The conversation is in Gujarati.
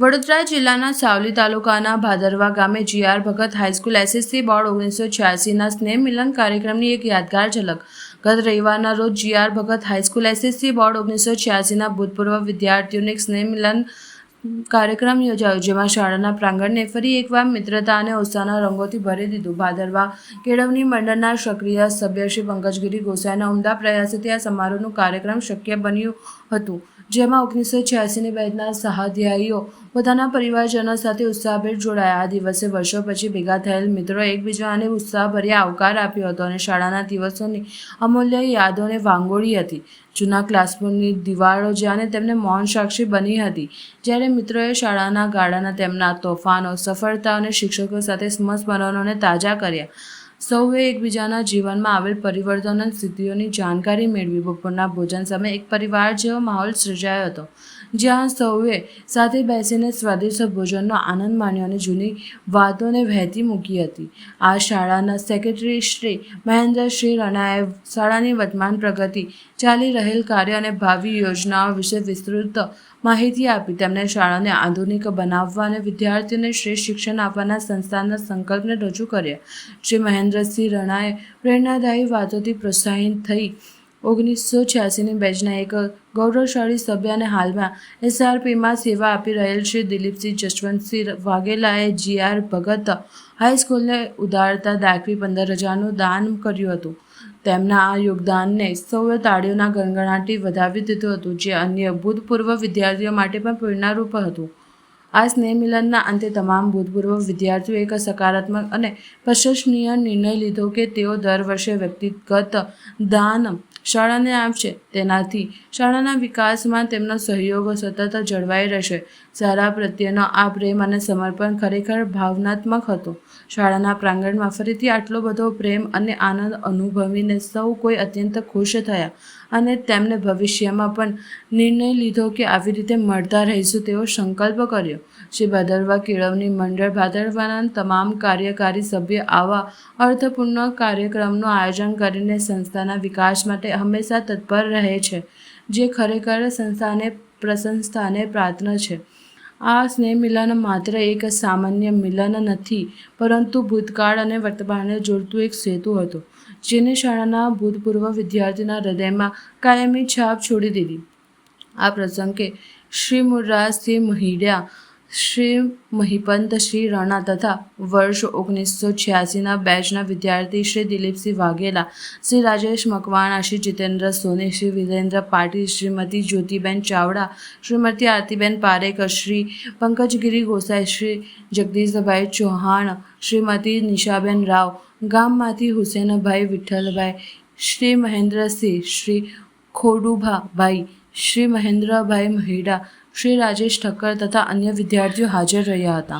વડોદરા જિલ્લાના સાવલી તાલુકાના ભાદરવા ગામે G R Bhagat high school S S C board ઓગણીસો છ્યાસીના સ્નેહ મિલન કાર્યક્રમની એક યાદગાર ઝલક. ગત રવિવારના રોજ G R Bhagat high school S S C board ઓગણીસો છ્યાસીના ભૂતપૂર્વ વિદ્યાર્થીઓને સ્નેહ મિલન કાર્યક્રમ યોજાયો, જેમાં શાળાના પ્રાંગણને ફરી એકવાર મિત્રતા અને ઉત્સાહના રંગોથી ભરી દીધું. ભાદરવા કેળવણી મંડળના સક્રિય સભ્ય શ્રી પંકજગીરી ગોસાઈના ઉમદા પ્રયાસોથી આ સમારોહનું કાર્યક્રમ શક્ય બન્યું હતું. જેમાં ઓગણીસો છ્યાસીની બેચના સહાધ્યાયીઓ પોતાના પરિવારજનો સાથે ઉત્સાહભેર જોડાયા. આ દિવસે વર્ષો પછી ભેગા થયેલ મિત્રો એકબીજાને ઉત્સાહભર્યા આવકાર આપ્યો હતો અને શાળાના દિવસોની અમૂલ્ય યાદોને વાંગોળી હતી. જૂના ક્લાસરૂમની દિવાળો જાણે તેમને મૌન સાક્ષી બની હતી, જ્યારે મિત્રોએ શાળાના ગાળાના તેમના તોફાનો સફળતા અને શિક્ષકો સાથે સ્મૃતિસ્મરણોને તાજા કર્યા. સૌએ એકબીજાના જીવનમાં આવેલ પરિવર્તન અને સ્થિતિઓની જાણકારી મેળવી. બપોરના ભોજન સમયે એક પરિવાર જેવો માહોલ સર્જાયો હતો. જ્યાં સૌએ સાથે બેસીને સ્વાદિષ્ટ ભોજનનો આનંદ માણ્યો અને જૂની વાતોને વહેતી મૂકી હતી. આ શાળાના સેક્રેટરી શ્રી મહેન્દ્રશ્રી રણાએ શાળાની વર્તમાન પ્રગતિ, ચાલી રહેલ કાર્ય અને ભાવિ યોજનાઓ વિશે વિસ્તૃત માહિતી આપી. તેમણે શાળાને આધુનિક બનાવવા અને વિદ્યાર્થીઓને શ્રેષ્ઠ શિક્ષણ આપવાના સંસ્થાના સંકલ્પને રજૂ કર્યા. શ્રી મહેન્દ્રસિંહ રણાએ પ્રેરણાદાયી વાતોથી પ્રોત્સાહિત થઈ ઓગણીસો છ્યાસીની બેચના એક ગૌરવશાળી સભ્ય અને હાલમાં એસઆરપીમાં સેવા આપી રહેલ શ્રી દિલીપસિંહ જશવંતસિંહ વાઘેલાએ જીઆર ભગત હાઈસ્કૂલને ઉદારતા દાખવી પંદર હજારનું દાન કર્યું હતું. તેમના આ યોગદાનને સૌએ તાળીઓના ગણગણાટી વધાવી દીધું હતું, જે અન્ય ભૂતપૂર્વ વિદ્યાર્થીઓ માટે પણ પ્રેરણારૂપ હતું. આ સ્નેહ મિલનના અંતે તમામ ભૂતપૂર્વ વિદ્યાર્થીઓ એક સકારાત્મક અને પ્રશંસનીય નિર્ણય લીધો કે તેઓ દર વર્ષે વ્યક્તિગત દાન શાળાને આપશે. તેનાથી શાળાના વિકાસમાં તેમનો સહયોગ સતત જળવાઈ રહેશે. સારા પ્રત્યેનો આ પ્રેમ અને સમર્પણ ખરેખર ભાવનાત્મક હતો. શાળાના પ્રાંગણમાં ફરીથી આટલો બધો પ્રેમ અને આનંદ અનુભવીને સૌ કોઈ અત્યંત ખુશ થયા. અને તેમને ભવિષ્યમાં પણ નિર્ણય લીધો કે આવી રીતે મળતા રહીશું તેવો સંકલ્પ કર્યો. શ્રી ભાદરવા કેળવણી મંડળ ભાદરવાના તમામ કાર્યકારી સભ્ય આવા અર્થપૂર્ણ કાર્યક્રમનું આયોજન કરીને સંસ્થાના વિકાસ માટે હંમેશા તત્પર રહે છે, જે ખરેખર સંસ્થાને પ્રશંસાને પ્રાર્થના છે. આ સ્નેહ મિલન માત્ર એક સામાન્ય મિલન નથી, પરંતુ ભૂતકાળ અને વર્તમાનને જોડતું એક સેતુ હતું. જેને શાળાના ભૂતપૂર્વ વિદ્યાર્થીના હૃદયમાં કાયમી છાપ છોડી દીધી. આ પ્રસંગે શ્રી મુરરાજસિંહ મહિડ્યા શ્રી મહિપંત શ્રી રણા તથા વર્ષ ઓગણીસો છ્યાસીના બેચના વિદ્યાર્થી શ્રી દિલીપસિંહ વાઘેલા, શ્રી રાજેશ મકવાણા, શ્રી જીતેન્દ્ર સોની, શ્રી વિરેન્દ્ર પાટીલ, શ્રીમતી જ્યોતિબેન ચાવડા, શ્રીમતી આરતીબેન પારેકર, શ્રી પંકજગીરી ગોસાઈ, શ્રી જગદીશભાઈ ચૌહાણ, શ્રીમતી નિશાબેન રાવ, ગામમાંથી હુસેનભાઈ વિઠ્ઠલભાઈ, શ્રી મહેન્દ્રસિંહ, શ્રી ખોડુભાભાઈ, શ્રી મહેન્દ્રભાઈ મહિડા શ્રી રાજેશ ઠક્કર તથા અન્ય વિદ્યાર્થીઓ હાજર રહ્યા હતા.